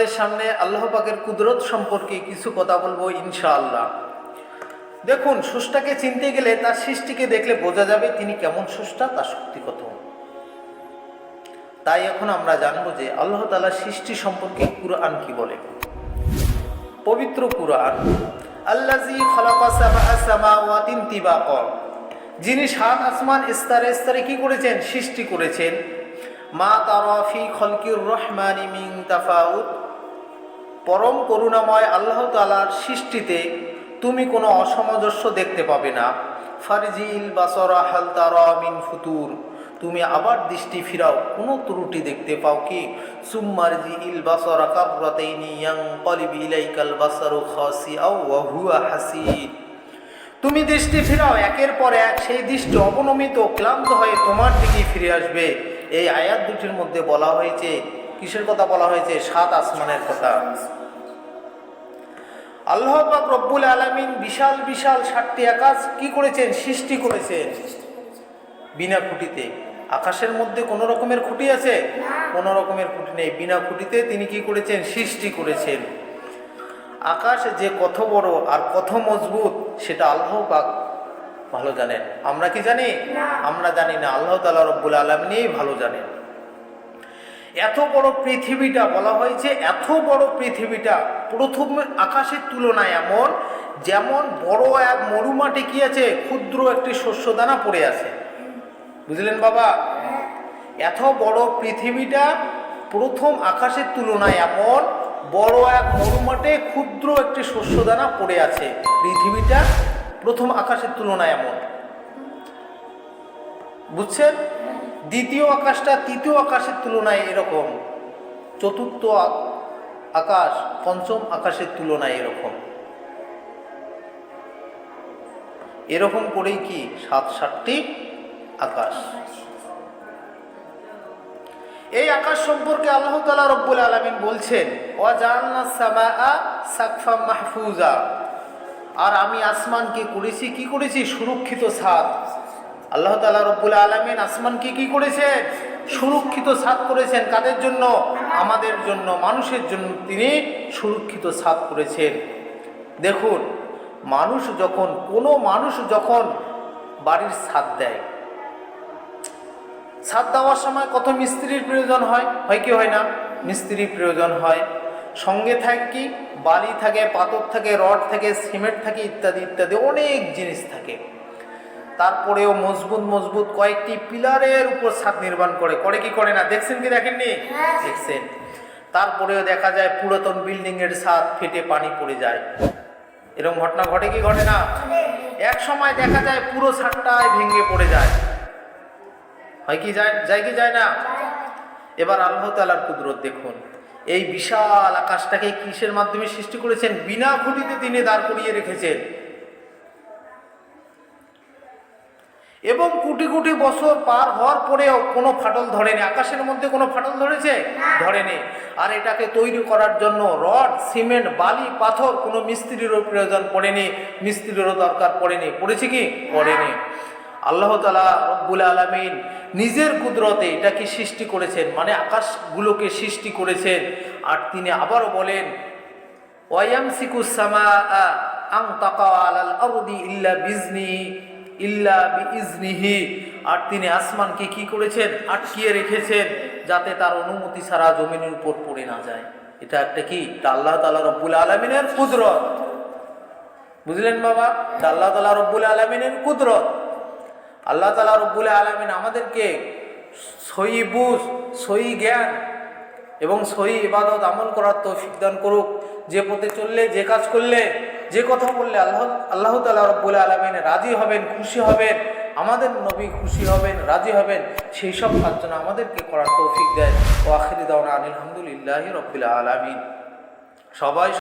আপনাদের সামনে আল্লাহ পাকের কুদরত সম্পর্কে কিছু কথা বলব ইনশাআল্লাহ। দেখুন, সুষ্টাকে চিনতে গেলে তার সৃষ্টিকে দেখলে বোঝা যাবে তিনি কেমন সুষ্টা তার শক্তি কত তাই এখন আমরা জানব যে আল্লাহ তালার সৃষ্টি সম্পর্কে কুরআন কি বলে। পবিত্র কুরআন আল্লাজি যিনি সাত আসমান স্তরে স্তরে কি করেছেন? সৃষ্টি করেছেন। মা তারাফি খলকির রহমানি মিন তাফাউত। পরম করুণাময় আল্লাহ তালার সৃষ্টিতে তুমি কোনো অসামঞ্জস্য দেখতে পাবে না। ফারজিল বাসরা হালতারা মিন ফুতুর। তুমি আবার দৃষ্টি ফিরাও, কোনো ত্রুটি দেখতে পাও কি? সুম্মারজি ইল বাসরা কাবরাতাইনি ইলাইকাল বাসারু খাসিআও ওয়া হুয়া হাসিদ। তুমি দৃষ্টি ফিরাও, একের পর এক সেই দৃষ্টি অবনমিত ক্লান্ত হয়ে তোমার দিকেই ফিরে আসবে। এই আয়াত দুটির মধ্যে বলা হয়েছে কিসের কথা বলা হয়েছে? সাত আসমানের কথা। আল্লাহ পাক রব্বুল আলামিন বিশাল বিশাল ষাটটি আকাশ কি করেছেন? সৃষ্টি করেছেন। বিনা খুঁটিতে। আকাশের মধ্যে কোনো রকমের খুঁটি আছে? কোনো রকমের খুঁটি নেই। বিনা খুঁটিতে তিনি কি করেছেন? সৃষ্টি করেছেন। আকাশ যে কত বড় আর কত মজবুত সেটা আল্লাহ পাক ভালো জানেন। আমরা কি জানি? আমরা জানি না। আল্লাহ তালা রব্বুল আলমিনেই ভালো জানেন। এত বড় পৃথিবীটা বলা হয়েছে, এত বড় পৃথিবীটা প্রথম আকাশের তুলনায় এমন যেমন বড় এক মরুমাটি কি আছে, ক্ষুদ্র একটি শস্যদানা পড়ে আছে। বুঝলেন বাবা? এত বড় পৃথিবীটা প্রথম আকাশের তুলনায় এমন বড় এক মরুমাটে ক্ষুদ্র একটি শস্যদানা পড়ে আছে। পৃথিবীটা প্রথম আকাশের তুলনায় এমন। বুঝছেন? দ্বিতীয় আকাশটা তৃতীয় আকাশের তুলনায় এরকম। চতুর্থ আকাশ পঞ্চম আকাশের তুলনায় এরকম। এরকম করেই কি সাত, সাতটি আকাশ? এই আকাশ সম্পর্কে আল্লাহ তালা রব্বুল আলমিন বলছেন মাহফুজা। আর আমি আসমানকে করেছি, কি করেছি? সুরক্ষিত ছাদ। আল্লাহ তালা রব্বুল আলমিন আসমানকে কি করেছেন সুরক্ষিত ছাদ করেছেন। কাদের জন্য? আমাদের জন্য, মানুষের জন্য তিনি সুরক্ষিত ছাদ করেছেন। দেখুন, মানুষ যখন, কোনো মানুষ যখন বাড়ির ছাদ দেয় ছাদ দেওয়ার সময় কত মিস্ত্রির প্রয়োজন হয়? হয় কি হয় না? মিস্ত্রির প্রয়োজন হয়। সঙ্গে থাকে কি? বালি থাকে, পাথর থাকে, রড থাকে, সিমেন্ট থাকে ইত্যাদি ইত্যাদি অনেক জিনিস থাকে। তারপরেও মজবুত মজবুত কয়েকটি পিলারের উপর ছাদ নির্মাণ করে। করে কি করে না? দেখছেন কি দেখেননি? দেখছেন। তারপরেও দেখা যায় পুরাতন বিল্ডিং এর ছাদ ফেটে পানি পড়ে যায়। এরকম ঘটনা ঘটে কি ঘটে না? এক সময় দেখা যায় পুরো ছাদটায় ভেঙে পড়ে যায়। হয় কি যায়? যায় কি যায় না? এবার আল্লাহ তালার কুদরত দেখুন। এই বিশাল আকাশটাকে কিসের মাধ্যমে সৃষ্টি করেছেন? বিনা খুঁটিতে তিনি দাঁড় করিয়ে রেখেছেন এবং কোটি বছর পার হওয়ার পরেও কোনো ফাটল ধরেনি। আকাশের মধ্যে কোনো ফাটল ধরেছে? ধরেনি। আর এটাকে তৈরি করার জন্য রড, সিমেন্ট, বালি, পাথর কোনো মিস্ত্রিরও প্রয়োজন পড়েনি। মিস্ত্রিরও দরকার পড়েনি। পড়েছে কি? পড়েনি। আল্লাহ তালা রব্বুল আলমিন নিজের কুদরতে এটাকে সৃষ্টি করেছেন মানে আকাশগুলোকে সৃষ্টি করেছেন। আর তিনি আবারও বলেন ওয়ায়ামসিকুসামা আং তাকা আলাল ইল্লা বিজনি ইল্লা আর তিনি আসমানকে কি করেছেন? আটকিয়ে রেখেছেন যাতে তার অনুমতি ছাড়া জমিনের উপর পড়ে না যায়। এটা একটা কি? আল্লাহ তালা রব্বুল আলমিনের কুদরত। বুঝলেন বাবা? আল্লাহ তালা রব্বুল আলমিনের কুদরত। আল্লাহ তালা রব্বুল আলমিন আমাদেরকে সই বুঝ সই জ্ঞান এবং সহি ইবাদত আমল করার তৌফিক দান করুক। যে পথে চললে, যে কাজ করলে যে কথা বললে আল্লাহ আল্লাহ তালা রব্বুল আলমিন রাজি হবেন, খুশি হবেন, আমাদের নবী খুশি হবেন, রাজি হবেন, সেই সব যেন আমাদেরকে করার তৌফিক দেয় ও আখিরি দাওনা আলহামদুলিল্লাহ রব্বুল আলমিন। সবাই